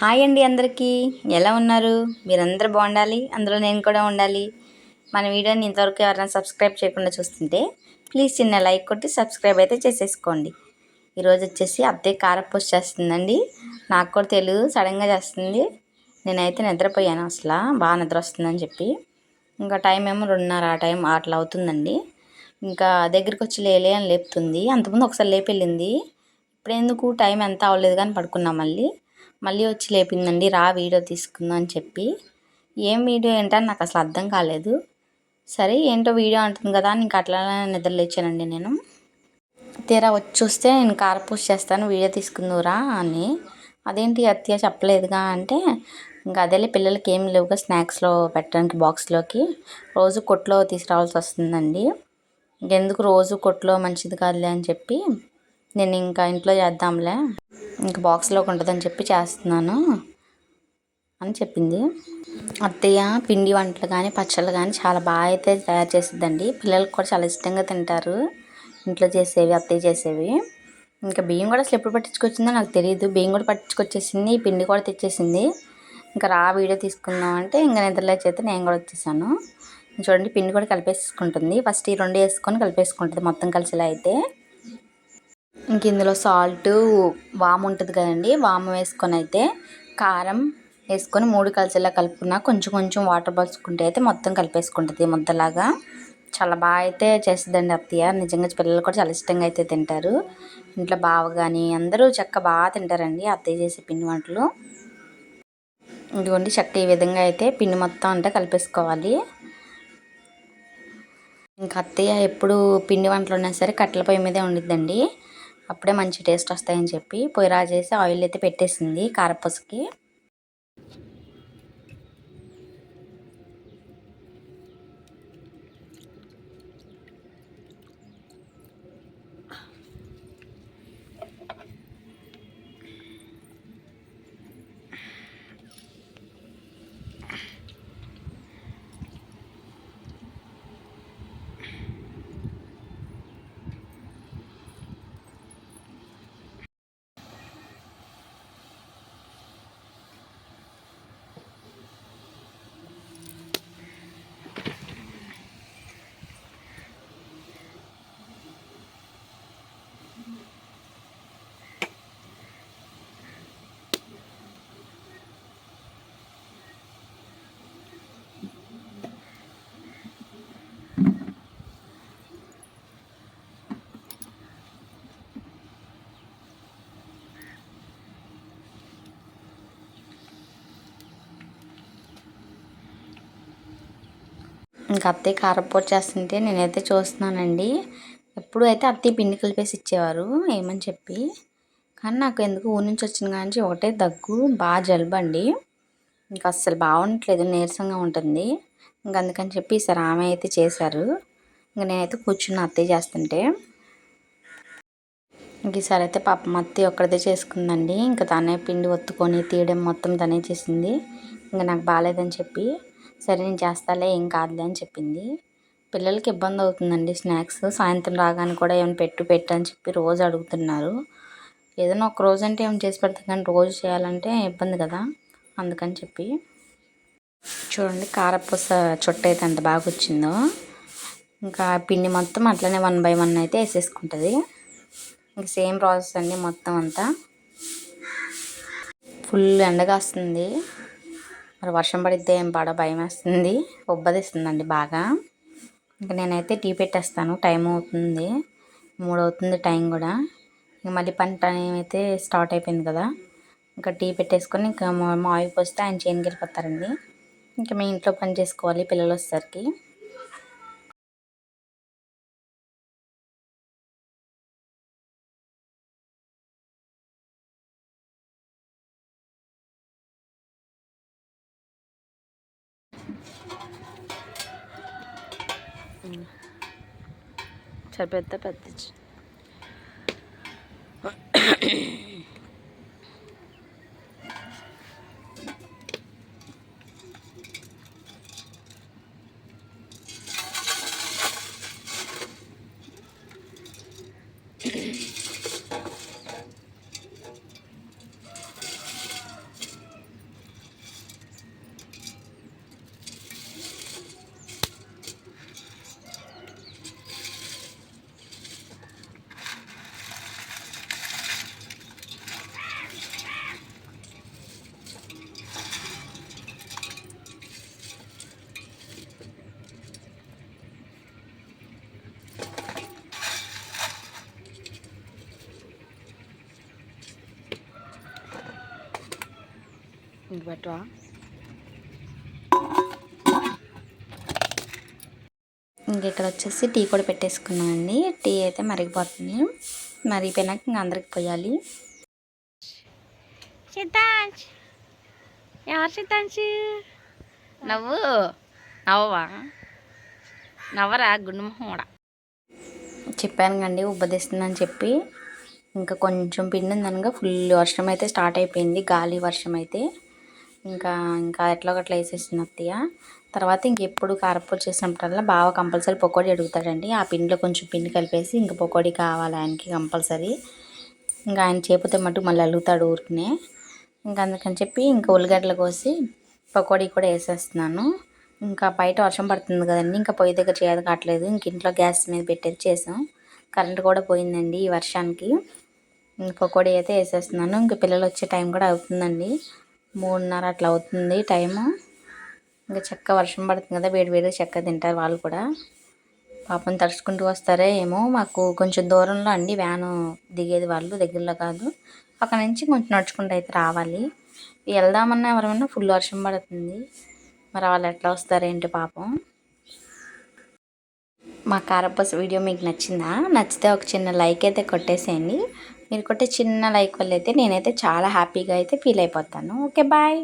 Hi అండి అందరికీ. ఎలా ఉన్నారు? మీరందరూ బాగుండాలి? అందులో నేను కూడా ఉండాలి. మన వీడియోని ఇంతవరకు ఎవరైనా సబ్స్క్రైబ్ చేయకుండా చూస్తుంటే ప్లీజ్ చిన్న లైక్ కొట్టి సబ్స్క్రైబ్ అయితే చేసేసుకోండి. ఈరోజు వచ్చేసి అత్తయ్య కారపూస చేస్తుందండి. నాకు కూడా తెలియదు సడన్గా చేస్తుంది. నేనైతే నిద్రపోయాను అసలు బాగా నిద్ర వస్తుందని చెప్పి. ఇంకా టైం ఏమో రెండున్నర ఆ టైం అట్లా అవుతుందండి. ఇంకా దగ్గరికి వచ్చి లేలే అని లేపుతుంది. అంతకుముందు ఒకసారి లేపెళ్ళింది ఇప్పుడు ఎందుకు టైం ఎంత అవ్వలేదు కానీ పడుకున్నాం మళ్ళీ. మళ్ళీ వచ్చి లేపిందండి రా వీడియో తీసుకుందాం అని చెప్పి. ఏం వీడియో ఏంటని నాకు అసలు అర్థం కాలేదు. సరే ఏంటో వీడియో అంటుంది కదా అని ఇంకా అట్లా నిద్రలేచానండి నేను. తీరా వచ్చి చూస్తే నేను కార్ పూజ చేస్తాను వీడియో తీసుకుందురా అని. అదేంటి అత్తయ్య చెప్పలేదుగా అంటే ఇంకా అదేలే పిల్లలకి ఏం లేవుగా స్నాక్స్లో పెట్టడానికి బాక్స్లోకి. రోజు కొట్లో తీసుకురావాల్సి వస్తుందండి. ఇంకెందుకు రోజు కొట్లో మంచిది కాదులే అని చెప్పి నేను ఇంకా ఇంట్లో చేద్దాంలే. ఇంకా బాక్స్లోకి ఉంటుందని చెప్పి చేస్తున్నాను అని చెప్పింది. అత్తయ్య పిండి వంటలు కానీ పచ్చళ్ళు కానీ చాలా బాగా అయితే తయారు చేసిద్దండి. పిల్లలకు కూడా చాలా ఇష్టంగా తింటారు. ఇంట్లో చేసేవి అత్తయ్య చేసేవి. ఇంకా బియ్యం కూడా అసలు ఎప్పుడు పట్టించుకొచ్చిందో నాకు తెలియదు బియ్యం కూడా పట్టించుకొచ్చేసింది పిండి కూడా తెచ్చేసింది. ఇంకా రా వీడియో తీసుకుందాం అంటే ఇంకా నిద్రలే చేస్తే నేను కూడా వచ్చేసాను. చూడండి పిండి కూడా కలిపేసుకుంటుంది. ఫస్ట్ ఈ రెండు వేసుకొని కలిపేసుకుంటుంది మొత్తం కలిసిలా అయితే. ఇంక ఇందులో సాల్ట్ వాము ఉంటుంది కదండి వాము వేసుకొని అయితే కారం వేసుకొని మూడు కలిసేలా కలుపుకున్న కొంచెం కొంచెం వాటర్ పోసుకుంటే అయితే మొత్తం కలిపేసుకుంటుంది ముద్దలాగా. చాలా బాగా అయితే చేస్తుందండి అత్తయ్య. నిజంగా పిల్లలు కూడా చాలా ఇష్టంగా అయితే తింటారు. ఇంట్లో బావ కానీ అందరూ చెక్క బాగా తింటారండి అత్తయ్య చేసే పిండి వంటలు. ఇదిగోండి చెక్క ఈ విధంగా అయితే పిండి మొత్తం అంటే కలిపేసుకోవాలి. ఇంకా అత్తయ్య ఎప్పుడు పిండి వంటలు ఉన్నా సరే కట్టెల పొయ్యి మీదే ఉండిద్దండి. అప్పుడే మంచి టేస్ట్ వస్తాయని చెప్పి పొయ్యి రాజేసి ఆయిల్ అయితే పెట్టేసింది కారపూసకి. ఇంకా అత్తయ్య కారపూట చేస్తుంటే నేనైతే చూస్తున్నానండి. ఎప్పుడు అయితే అత్తయ్య పిండి కలిపేసి ఇచ్చేవారు ఏమని చెప్పి. కానీ నాకు ఎందుకు ఊరి నుంచి వచ్చిన కానీ ఒకటే దగ్గు బాగా జలుబు అండి. ఇంకా అస్సలు బాగుండట్లేదు నీరసంగా ఉంటుంది. ఇంక అందుకని చెప్పి ఈసారి ఆమె అయితే చేశారు. ఇంక నేనైతే కూర్చున్న అత్తయ్య చేస్తుంటే. ఇంక ఈసారి అయితే పాప అత్తయ్య ఒక్కడిదే చేసుకుందండి. ఇంకా తనే పిండి ఒత్తుకొని తీయడం మొత్తం తనే చేసింది. ఇంకా నాకు బాగాలేదని చెప్పి సరే నేను చేస్తాలే ఏం కాదులే అని చెప్పింది. పిల్లలకి ఇబ్బంది అవుతుందండి స్నాక్స్. సాయంత్రం రాగానే కూడా ఏమైనా పెట్టు పెట్టు అని చెప్పి రోజు అడుగుతున్నారు. ఏదైనా ఒక రోజు అంటే ఏమైనా చేసి పెడతాం కానీ రోజు చేయాలంటే ఇబ్బంది కదా అందుకని చెప్పి. చూడండి కారపూస చుట్ట అయితే ఎంత బాగా వచ్చిందో. ఇంకా పిండి మొత్తం అట్లనే వన్ బై వన్ అయితే వేసేసుకుంటుంది. ఇంకా సేమ్ ప్రాసెస్ అండి మొత్తం అంతా. ఫుల్ ఎండగా వస్తుంది మరి వర్షం పడితే ఏం పడ భయం వేస్తుంది ఉబ్బదిస్తుందండి బాగా. ఇంకా నేనైతే టీ పెట్టేస్తాను. టైం అవుతుంది. మూడు అవుతుంది టైం కూడా. ఇంక మళ్ళీ పని టైం అయితే స్టార్ట్ అయిపోయింది కదా. ఇంకా టీ పెట్టేసుకొని ఇంకా మా ఆయిల్ పోస్తే ఆయన చేయనికి వెళ్ళిపోతారండి ఇంకా మేము ఇంట్లో పని చేసుకోవాలి పిల్లలు వచ్చేసరికి. సరిపెద్ద పెద్ద ఇంక పెట్టవా ఇంక ఇక్కడ వచ్చేసి టీ కూడా పెట్టేసుకున్నామండి టీ అయితే మరిగిపోతుంది. మరిగిపోయినాక ఇంక అందరికి పోయాలి సిద్ధాంశ్ ఎవరు సిద్ధాంశ్ నవ్వు. నవ్వవా? నవ్వరా? గుండు మొహం చెప్పాను కండి ఉబ్బదిస్తుందని చెప్పి. ఇంకా కొంచెం పిండి ఉందనగా ఫుల్ వర్షం అయితే స్టార్ట్ అయిపోయింది. గాలి వర్షం అయితే. ఇంకా ఇంకా ఎట్లా ఒకట్లా వేసేసింది అత్తయ్య. తర్వాత ఇంకెప్పుడు కారపూర చేసినప్పుడల్లా బాగా కంపల్సరీ పకోడీ అడుగుతాడండి. ఆ పిండిలో కొంచెం పిండి కలిపేసి ఇంకా పకోడీ కావాలి ఆయనకి కంపల్సరీ. ఇంకా ఆయన చేపితే మటు మళ్ళీ అలుగుతాడు ఊరికనే. ఇంకా అందుకని చెప్పి ఇంకా ఉల్లిగడ్డలు కోసి పకోడీ కూడా వేసేస్తున్నాను. ఇంకా బయట వర్షం పడుతుంది కదండి ఇంకా పొయ్యి దగ్గర చేయదు కావట్లేదు. ఇంక ఇంట్లో గ్యాస్ మీద పెట్టేది చేసాం. కరెంట్ కూడా పోయిందండి ఈ వర్షానికి. ఇంక పకోడీ అయితే వేసేస్తున్నాను. ఇంక పిల్లలు వచ్చే టైం కూడా అవుతుందండి. మూడున్నర అట్లా అవుతుంది టైము. ఇంకా చెక్క వర్షం పడుతుంది కదా వేడి వేడి చెక్క తింటారు వాళ్ళు కూడా. పాపం తడుచుకుంటూ వస్తారే ఏమో మాకు కొంచెం దూరంలో అండి వ్యాను దిగేది వాళ్ళు దగ్గరలో కాదు. అక్కడ నుంచి కొంచెం నడుచుకుంటూ అయితే రావాలి. వెళ్దామన్నా ఎవరమన్నా ఫుల్ వర్షం పడుతుంది. మరి వాళ్ళు ఎట్లా వస్తారేంటి పాపం? మా కారపస్ వీడియో మీకు నచ్చిందా? నచ్చితే ఒక చిన్న లైక్ అయితే కొట్టేసేయండి. మీరు కొట్టే చిన్న లైక్ వల్ల అయితే నేనైతే చాలా హ్యాపీగా అయితే ఫీల్ అయిపోతాను. Okay bye.